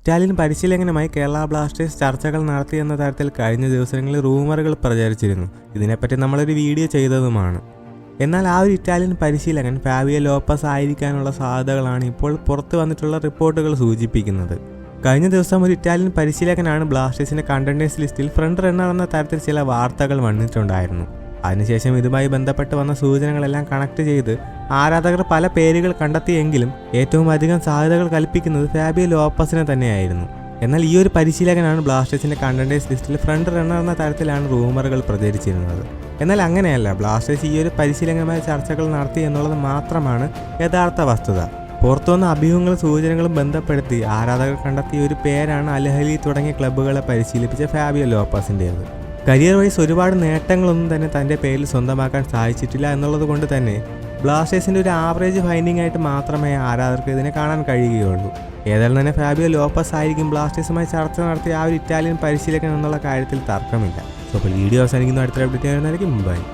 Italian പരിശീലകനുമായി Kerala Blasters ചർച്ചകൾ നടത്തി എന്ന തരത്തിൽ കഴിഞ്ഞ ദിവസങ്ങളിൽ റൂമറുകൾ പ്രചരിച്ചിരുന്നു. ഇതിനെപ്പറ്റി നമ്മളൊരു വീഡിയോ ചെയ്തതുമാണ്. എന്നാൽ ആ ഒരു ഇറ്റാലിയൻ പരിശീലകൻ ഫാവിയ ലോപ്പസ് ആയിരിക്കാനുള്ള സാധ്യതകളാണ് ഇപ്പോൾ പുറത്തു വന്നിട്ടുള്ള റിപ്പോർട്ടുകൾ സൂചിപ്പിക്കുന്നത്. കഴിഞ്ഞ ദിവസം ഒരു ഇറ്റാലിയൻ പരിശീലകനാണ് ബ്ലാസ്റ്റേഴ്സിന്റെ കണ്ടൻഡേഴ്സ് ലിസ്റ്റിൽ ഫ്രണ്ട് റണ്ണർ എന്ന തരത്തിൽ ചില വാർത്തകൾ വന്നിട്ടുണ്ടായിരുന്നു. അതിനുശേഷം ഇതുമായി ബന്ധപ്പെട്ട് വന്ന സൂചനകളെല്ലാം കണക്ട് ചെയ്ത് ആരാധകർ പല പേരുകൾ കണ്ടെത്തിയെങ്കിലും ഏറ്റവും അധികം സാധ്യതകൾ കൽപ്പിക്കുന്നത് ഫാബിയ ലോപ്പസിനെ തന്നെയായിരുന്നു. എന്നാൽ ഈ ഒരു പരിശീലകനാണ് ബ്ലാസ്റ്റേഴ്സിന്റെ കണ്ടന്റേഴ്സ് ലിസ്റ്റിൽ ഫ്രണ്ട് റണ്ണർ എന്ന തരത്തിലാണ് റൂമറുകൾ പ്രചരിച്ചിരുന്നത്. എന്നാൽ അങ്ങനെയല്ല ബ്ലാസ്റ്റേഴ്സ് ഈ ഒരു പരിശീലകമായ ചർച്ചകൾ നടത്തി എന്നുള്ളത് മാത്രമാണ് യഥാർത്ഥ വസ്തുത. പുറത്തുവന്ന അഭ്യൂഹങ്ങളും സൂചനകളും ബന്ധപ്പെടുത്തി ആരാധകർ കണ്ടെത്തിയ ഒരു പേരാണ് അൽഹലി തുടങ്ങിയ ക്ലബ്ബുകളെ പരിശീലിപ്പിച്ച ഫാബിയോ ലോപ്പസിന്റേത് കരിയർ വൈസ് ഒരുപാട് നേട്ടങ്ങളൊന്നും തന്നെ തന്റെ പേരിൽ സ്വന്തമാക്കാൻ സാധിച്ചിട്ടില്ല എന്നുള്ളത് കൊണ്ട് തന്നെ ബ്ലാസ്റ്റേഴ്സിന്റെ ഒരു ആവറേജ് ഫൈൻഡിംഗ് ആയിട്ട് മാത്രമേ ആരാധകർക്ക് ഇതിനെ കാണാൻ കഴിയുകയുള്ളൂ. ഏതായാലും തന്നെ ഫാബിയോ ലോപ്പസ് ആയിരിക്കും ബ്ലാസ്റ്റേഴ്സുമായി ചർച്ച നടത്തിയ ആ ഒരു ഇറ്റാലിയൻ പരിശീലകൻ എന്നുള്ള കാര്യത്തിൽ തർക്കമില്ല. സോ അപ്പോൾ വീഡിയോ അവസാനിക്കുന്ന. അടുത്ത അപ്ഡേറ്റ് ആയിരുന്നായിരിക്കും മുമ്പായി